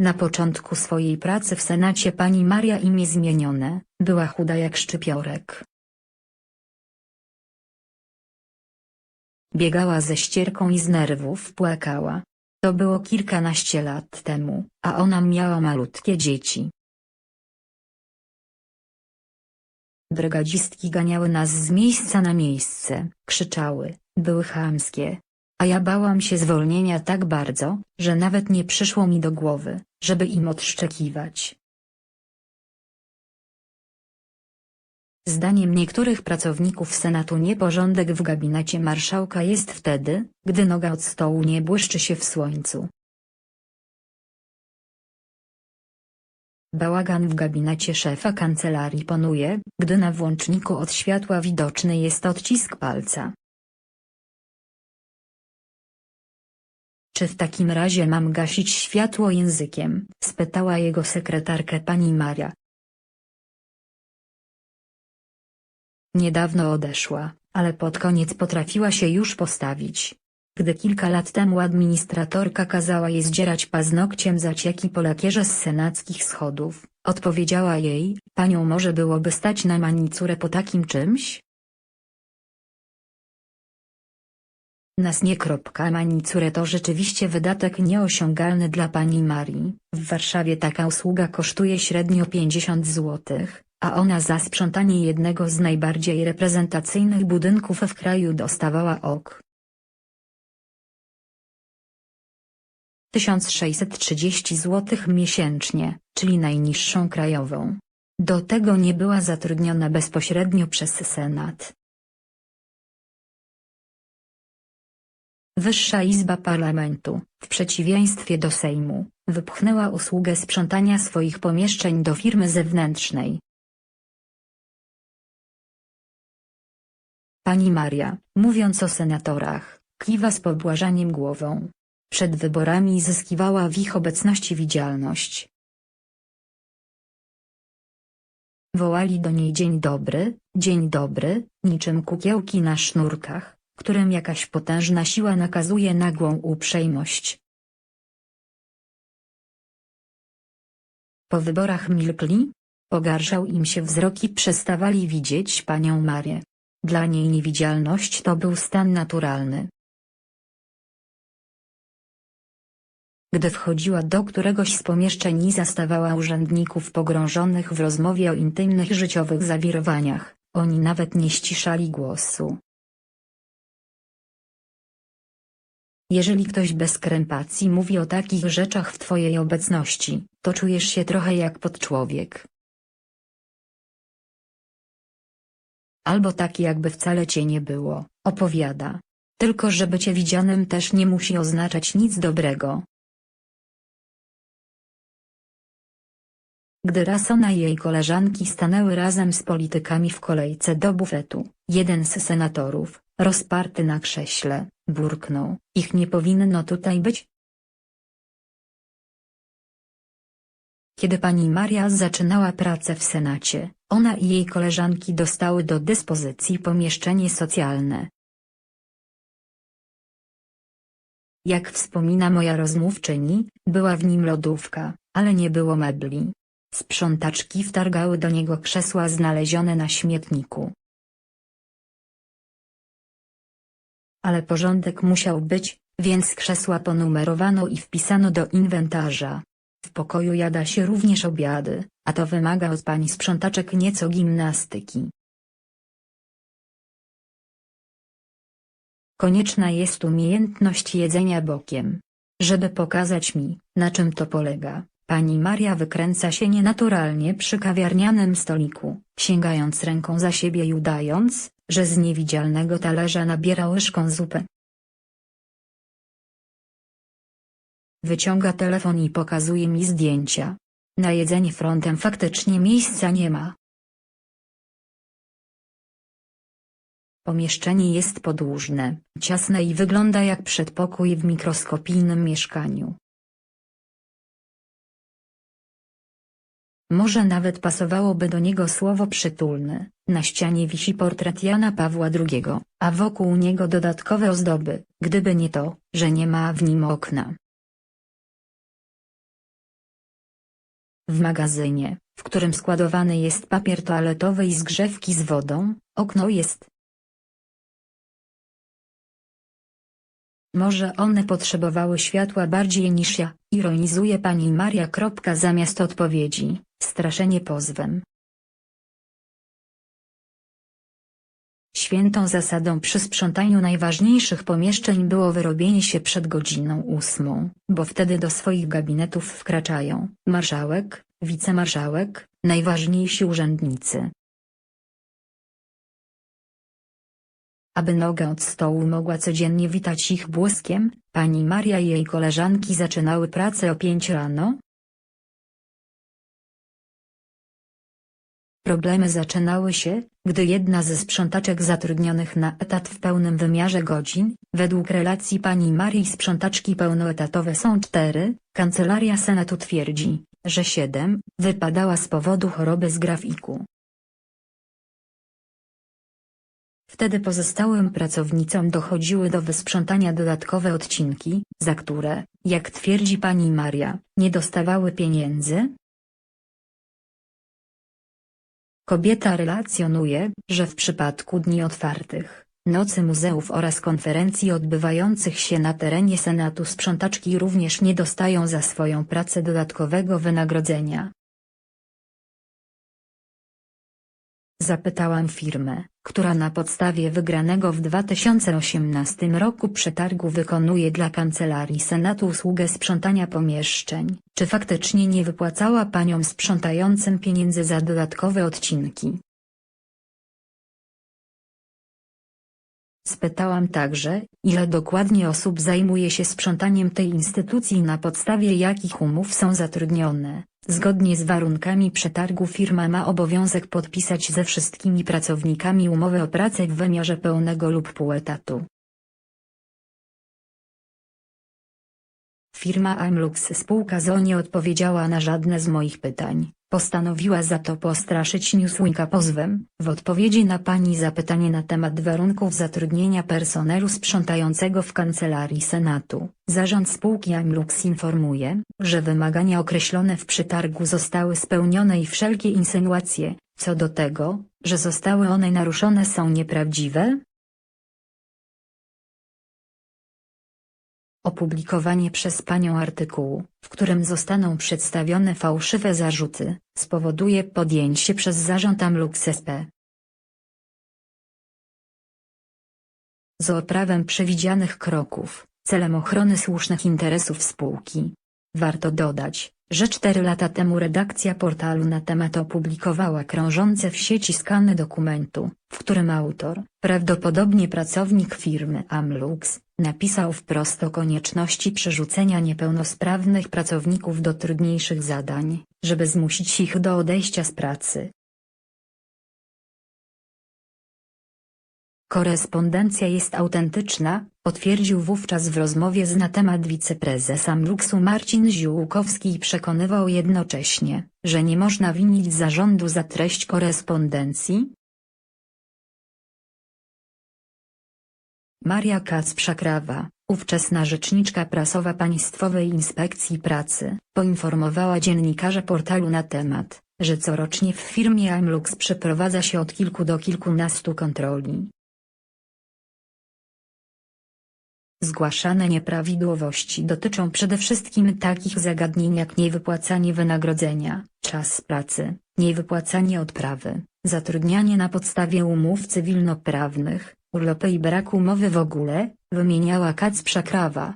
Na początku swojej pracy w Senacie pani Maria imię zmienione, była chuda jak szczypiorek. Biegała ze ścierką i z nerwów płakała. To było kilkanaście lat temu, a ona miała malutkie dzieci. Brygadzistki ganiały nas z miejsca na miejsce, krzyczały, były chamskie. A ja bałam się zwolnienia tak bardzo, że nawet nie przyszło mi do głowy, żeby im odszczekiwać. Zdaniem niektórych pracowników Senatu nieporządek w gabinecie marszałka jest wtedy, gdy noga od stołu nie błyszczy się w słońcu. Bałagan w gabinecie szefa kancelarii panuje, gdy na włączniku od światła widoczny jest odcisk palca. Czy w takim razie mam gasić światło językiem? spytała jego sekretarkę pani Maria. Niedawno odeszła, ale pod koniec potrafiła się już postawić. Gdy kilka lat temu administratorka kazała jej zdzierać paznokciem zacieki po lakierze z senackich schodów, odpowiedziała jej, panią może byłoby stać na manicurę po takim czymś? Nas nie. Manicurę to rzeczywiście wydatek nieosiągalny dla pani Marii. W Warszawie taka usługa kosztuje średnio 50 zł, a ona za sprzątanie jednego z najbardziej reprezentacyjnych budynków w kraju dostawała ok. 1630 zł miesięcznie, czyli najniższą krajową. Do tego nie była zatrudniona bezpośrednio przez Senat. Wyższa Izba Parlamentu, w przeciwieństwie do Sejmu, wypchnęła usługę sprzątania swoich pomieszczeń do firmy zewnętrznej. Pani Maria, mówiąc o senatorach, kiwa z pobłażaniem głową. Przed wyborami zyskiwała w ich obecności widzialność. Wołali do niej dzień dobry, dzień dobry, niczym kukiełki na sznurkach, którym jakaś potężna siła nakazuje nagłą uprzejmość. Po wyborach milkli? Pogarszał im się wzrok i przestawali widzieć panią Marię. Dla niej niewidzialność to był stan naturalny. Gdy wchodziła do któregoś z pomieszczeń i zastawała urzędników pogrążonych w rozmowie o intymnych życiowych zawirowaniach, oni nawet nie ściszali głosu. Jeżeli ktoś bez krępacji mówi o takich rzeczach w twojej obecności, to czujesz się trochę jak podczłowiek. Albo taki jakby wcale cię nie było, opowiada. Tylko że bycie widzianym też nie musi oznaczać nic dobrego. Gdy raz ona i jej koleżanki stanęły razem z politykami w kolejce do bufetu, jeden z senatorów, rozparty na krześle, burknął, ich nie powinno tutaj być. Kiedy pani Maria zaczynała pracę w Senacie, ona i jej koleżanki dostały do dyspozycji pomieszczenie socjalne. Jak wspomina moja rozmówczyni, była w nim lodówka, ale nie było mebli. Sprzątaczki wtargały do niego krzesła znalezione na śmietniku. Ale porządek musiał być, więc krzesła ponumerowano i wpisano do inwentarza. W pokoju jada się również obiady, a to wymaga od pani sprzątaczek nieco gimnastyki. Konieczna jest umiejętność jedzenia bokiem. Żeby pokazać mi, na czym to polega, pani Maria wykręca się nienaturalnie przy kawiarnianym stoliku, sięgając ręką za siebie i udając, że z niewidzialnego talerza nabiera łyżką zupę. Wyciąga telefon i pokazuje mi zdjęcia. Na jedzenie frontem faktycznie miejsca nie ma. Pomieszczenie jest podłużne, ciasne i wygląda jak przedpokój w mikroskopijnym mieszkaniu. Może nawet pasowałoby do niego słowo przytulne. Na ścianie wisi portret Jana Pawła II, a wokół niego dodatkowe ozdoby, gdyby nie to, że nie ma w nim okna. w magazynie, w którym składowany jest papier toaletowy i zgrzewki z wodą, okno jest. Może one potrzebowały światła bardziej niż ja, ironizuje pani Maria. Zamiast odpowiedzi, straszenie pozwem. Świętą zasadą przy sprzątaniu najważniejszych pomieszczeń było wyrobienie się przed godziną ósmą, bo wtedy do swoich gabinetów wkraczają marszałek, wicemarszałek, najważniejsi urzędnicy. Aby noga od stołu mogła codziennie witać ich błyskiem, pani Maria i jej koleżanki zaczynały pracę o pięć rano, Problemy zaczynały się, gdy jedna ze sprzątaczek zatrudnionych na etat w pełnym wymiarze godzin, według relacji pani Marii sprzątaczki pełnoetatowe są cztery, Kancelaria Senatu twierdzi, że siedem, wypadała z powodu choroby z grafiku. Wtedy pozostałym pracownicom dochodziły do wysprzątania dodatkowe odcinki, za które, jak twierdzi pani Maria, nie dostawały pieniędzy, Kobieta relacjonuje, że w przypadku dni otwartych, nocy muzeów oraz konferencji odbywających się na terenie Senatu sprzątaczki również nie dostają za swoją pracę dodatkowego wynagrodzenia. Zapytałam firmę, która na podstawie wygranego w 2018 roku przetargu wykonuje dla Kancelarii Senatu usługę sprzątania pomieszczeń, czy faktycznie nie wypłacała paniom sprzątającym pieniędzy za dodatkowe odcinki. Spytałam także, ile dokładnie osób zajmuje się sprzątaniem tej instytucji i na podstawie jakich umów są zatrudnione. Zgodnie z warunkami przetargu firma ma obowiązek podpisać ze wszystkimi pracownikami umowę o pracę w wymiarze pełnego lub pół etatu. Firma Amlux spółka ZO nie odpowiedziała na żadne z moich pytań. Postanowiła za to postraszyć Newsweeka pozwem. W odpowiedzi na pani zapytanie na temat warunków zatrudnienia personelu sprzątającego w Kancelarii Senatu, zarząd spółki Amlux informuje, że wymagania określone w przetargu zostały spełnione i wszelkie insynuacje, co do tego, że zostały one naruszone są nieprawdziwe, Opublikowanie przez panią artykułu, w którym zostaną przedstawione fałszywe zarzuty, spowoduje podjęcie przez zarząd Amlux SP. Z oprawem przewidzianych kroków, celem ochrony słusznych interesów spółki. Warto dodać, że cztery lata temu redakcja portalu na temat opublikowała krążące w sieci skany dokumentu, w którym autor, prawdopodobnie pracownik firmy Amlux, napisał wprost o konieczności przerzucenia niepełnosprawnych pracowników do trudniejszych zadań, żeby zmusić ich do odejścia z pracy. Korespondencja jest autentyczna, potwierdził wówczas w rozmowie z na temat wiceprezes Amluxu Marcin Ziółkowski i przekonywał jednocześnie, że nie można winić zarządu za treść korespondencji, Maria Kacprzakrawa, ówczesna rzeczniczka prasowa Państwowej Inspekcji Pracy, poinformowała dziennikarze portalu na temat, że corocznie w firmie Amlux przeprowadza się od kilku do kilkunastu kontroli. Zgłaszane nieprawidłowości dotyczą przede wszystkim takich zagadnień jak niewypłacanie wynagrodzenia, czas pracy, niewypłacanie odprawy, zatrudnianie na podstawie umów cywilnoprawnych, urlopy i brak umowy w ogóle, wymieniała Kacprzakrawa.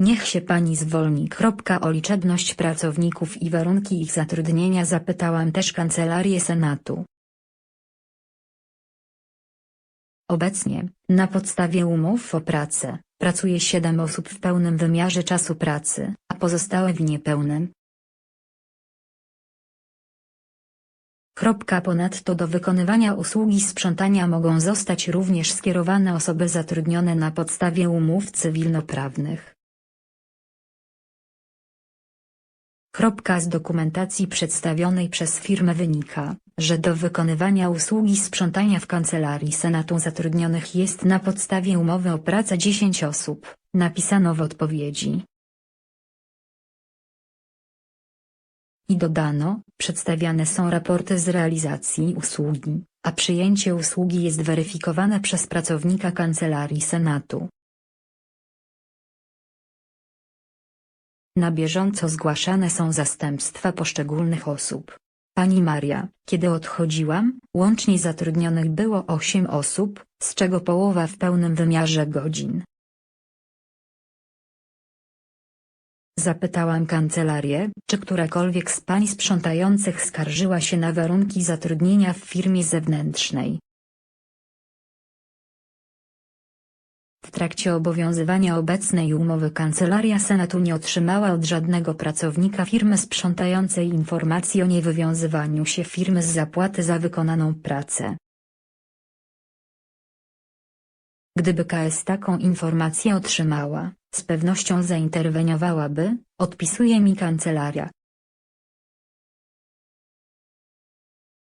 Niech się pani zwolni. O liczebność pracowników i warunki ich zatrudnienia zapytałam też Kancelarię Senatu. Obecnie, na podstawie umów o pracę, pracuje 7 osób w pełnym wymiarze czasu pracy, a pozostałe w niepełnym. Ponadto do wykonywania usługi sprzątania mogą zostać również skierowane osoby zatrudnione na podstawie umów cywilnoprawnych. Z dokumentacji przedstawionej przez firmę wynika, że do wykonywania usługi sprzątania w Kancelarii Senatu zatrudnionych jest na podstawie umowy o pracę 10 osób, napisano w odpowiedzi. I dodano, przedstawiane są raporty z realizacji usługi, a przyjęcie usługi jest weryfikowane przez pracownika Kancelarii Senatu. Na bieżąco zgłaszane są zastępstwa poszczególnych osób. Pani Maria, kiedy odchodziłam, łącznie zatrudnionych było 8 osób, z czego połowa w pełnym wymiarze godzin. Zapytałam kancelarię, czy którakolwiek z pań sprzątających skarżyła się na warunki zatrudnienia w firmie zewnętrznej. W trakcie obowiązywania obecnej umowy Kancelaria Senatu nie otrzymała od żadnego pracownika firmy sprzątającej informacji o niewywiązywaniu się firmy z zapłaty za wykonaną pracę. Gdyby KS taką informację otrzymała, z pewnością zainterweniowałaby, odpisuje mi kancelaria.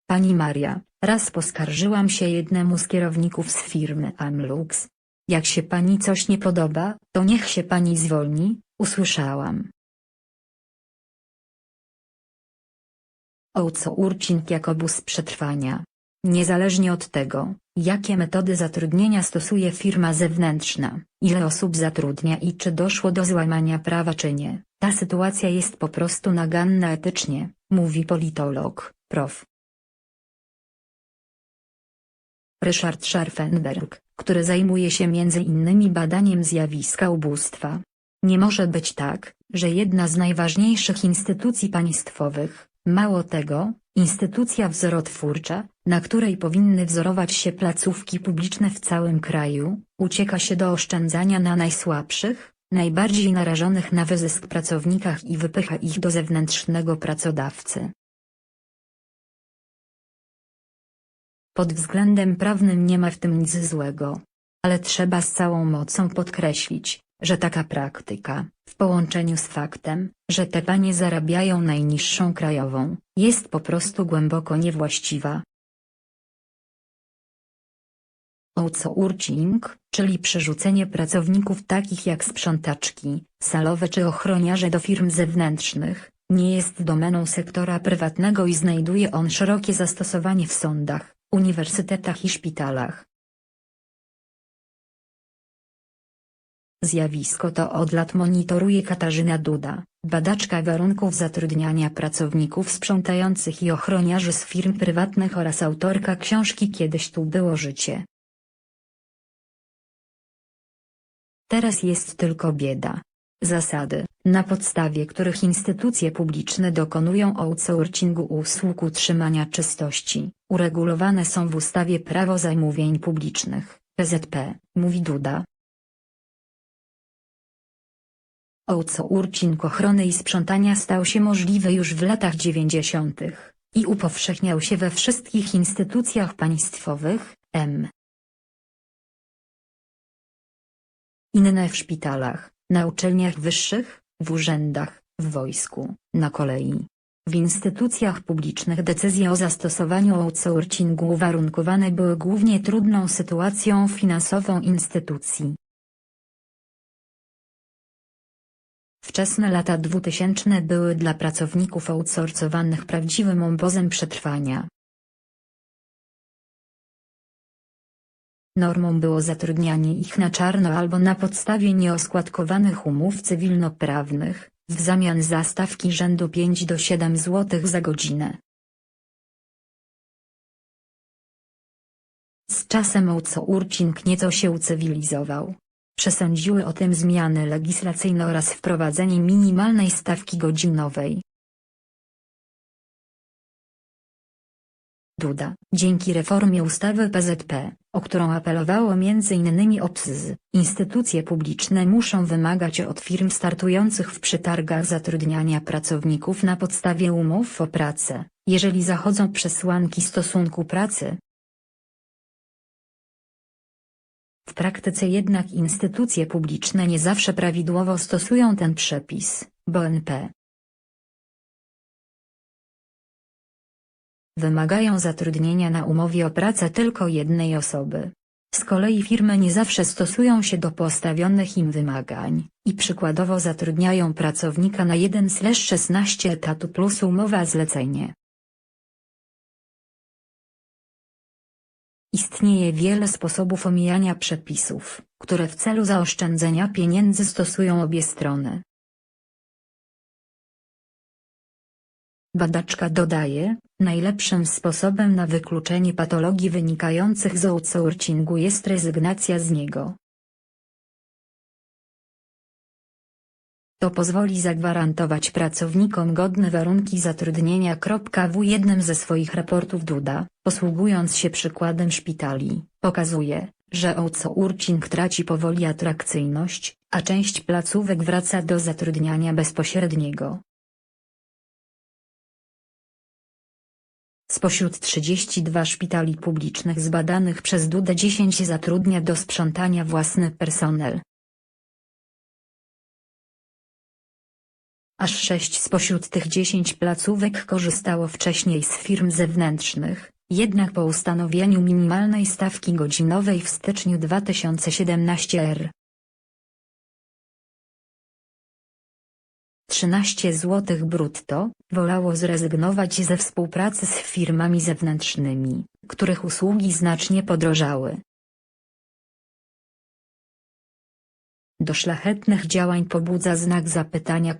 Pani Maria, raz poskarżyłam się jednemu z kierowników z firmy Amlux. Jak się pani coś nie podoba, to niech się pani zwolni, usłyszałam. O co Urcink jako bus przetrwania. Niezależnie od tego, jakie metody zatrudnienia stosuje firma zewnętrzna, ile osób zatrudnia i czy doszło do złamania prawa czy nie, ta sytuacja jest po prostu naganna etycznie, mówi politolog, prof. Ryszard Scharfenberg, który zajmuje się m.in. badaniem zjawiska ubóstwa. Nie może być tak, że jedna z najważniejszych instytucji państwowych, mało tego, instytucja wzorotwórcza, na której powinny wzorować się placówki publiczne w całym kraju, ucieka się do oszczędzania na najsłabszych, najbardziej narażonych na wyzysk pracownikach i wypycha ich do zewnętrznego pracodawcy. Pod względem prawnym nie ma w tym nic złego. Ale trzeba z całą mocą podkreślić, że taka praktyka, w połączeniu z faktem, że te panie zarabiają najniższą krajową, jest po prostu głęboko niewłaściwa. Outsourcing, czyli przerzucenie pracowników takich jak sprzątaczki, salowe czy ochroniarze do firm zewnętrznych, nie jest domeną sektora prywatnego i znajduje on szerokie zastosowanie w sądach, uniwersytetach i szpitalach. Zjawisko to od lat monitoruje Katarzyna Duda, badaczka warunków zatrudniania pracowników sprzątających i ochroniarzy z firm prywatnych oraz autorka książki Kiedyś tu było życie. Teraz jest tylko bieda. Zasady, na podstawie których instytucje publiczne dokonują outsourcingu usług utrzymania czystości, uregulowane są w ustawie Prawo Zamówień Publicznych, PZP, mówi Duda. Outsourcing ochrony i sprzątania stał się możliwy już w latach 90. i upowszechniał się we wszystkich instytucjach państwowych, m. Inne w szpitalach, na uczelniach wyższych, w urzędach, w wojsku, na kolei. W instytucjach publicznych decyzje o zastosowaniu outsourcingu uwarunkowane były głównie trudną sytuacją finansową instytucji. Wczesne lata 2000 były dla pracowników outsourcowanych prawdziwym obozem przetrwania. Normą było zatrudnianie ich na czarno albo na podstawie nieoskładkowanych umów cywilnoprawnych, w zamian za stawki rzędu 5 do 7 zł za godzinę. Z czasem outsourcing nieco się ucywilizował. Przesądziły o tym zmiany legislacyjne oraz wprowadzenie minimalnej stawki godzinowej. Duda, dzięki reformie ustawy PZP, o którą apelowało m.in. OPSZ, instytucje publiczne muszą wymagać od firm startujących w przetargach zatrudniania pracowników na podstawie umów o pracę, jeżeli zachodzą przesłanki stosunku pracy. W praktyce jednak instytucje publiczne nie zawsze prawidłowo stosują ten przepis, bo NP wymagają zatrudnienia na umowie o pracę tylko jednej osoby. Z kolei firmy nie zawsze stosują się do postawionych im wymagań i przykładowo zatrudniają pracownika na 1/16 etatu plus umowa zlecenie. Istnieje wiele sposobów omijania przepisów, które w celu zaoszczędzenia pieniędzy stosują obie strony. Badaczka dodaje, najlepszym sposobem na wykluczenie patologii wynikających z outsourcingu jest rezygnacja z niego. To pozwoli zagwarantować pracownikom godne warunki zatrudnienia. W jednym ze swoich raportów Duda, posługując się przykładem szpitali, pokazuje, że outsourcing traci powoli atrakcyjność, a część placówek wraca do zatrudniania bezpośredniego. Spośród 32 szpitali publicznych zbadanych przez Dudę 10 zatrudnia do sprzątania własny personel. Aż 6 spośród tych 10 placówek korzystało wcześniej z firm zewnętrznych, jednak po ustanowieniu minimalnej stawki godzinowej w styczniu 2017 r. 13 zł brutto, wolało zrezygnować ze współpracy z firmami zewnętrznymi, których usługi znacznie podrożały. Do szlachetnych działań pobudza znak zapytania.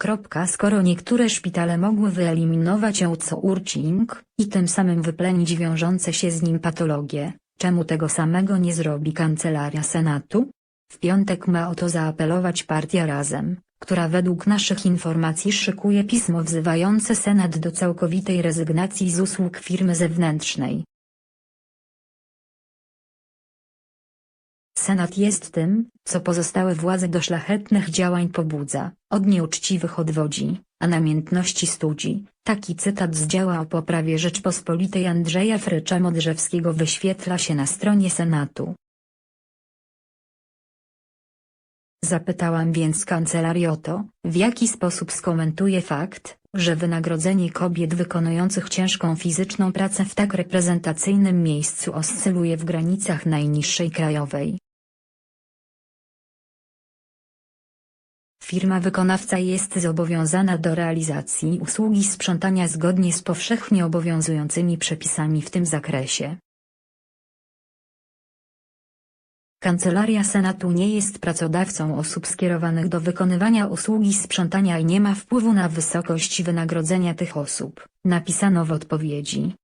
Skoro niektóre szpitale mogły wyeliminować outsourcing i tym samym wyplenić wiążące się z nim patologie, czemu tego samego nie zrobi Kancelaria Senatu? W piątek ma o to zaapelować partia Razem, która według naszych informacji szykuje pismo wzywające Senat do całkowitej rezygnacji z usług firmy zewnętrznej. Senat jest tym, co pozostałe władze do szlachetnych działań pobudza, od nieuczciwych odwodzi, a namiętności studzi. Taki cytat z dzieła o poprawie Rzeczpospolitej Andrzeja Frycza Modrzewskiego wyświetla się na stronie Senatu. Zapytałam więc kancelarię o to, w jaki sposób skomentuje fakt, że wynagrodzenie kobiet wykonujących ciężką fizyczną pracę w tak reprezentacyjnym miejscu oscyluje w granicach najniższej krajowej. Firma wykonawca jest zobowiązana do realizacji usługi sprzątania zgodnie z powszechnie obowiązującymi przepisami w tym zakresie. Kancelaria Senatu nie jest pracodawcą osób skierowanych do wykonywania usługi sprzątania i nie ma wpływu na wysokość wynagrodzenia tych osób, napisano w odpowiedzi.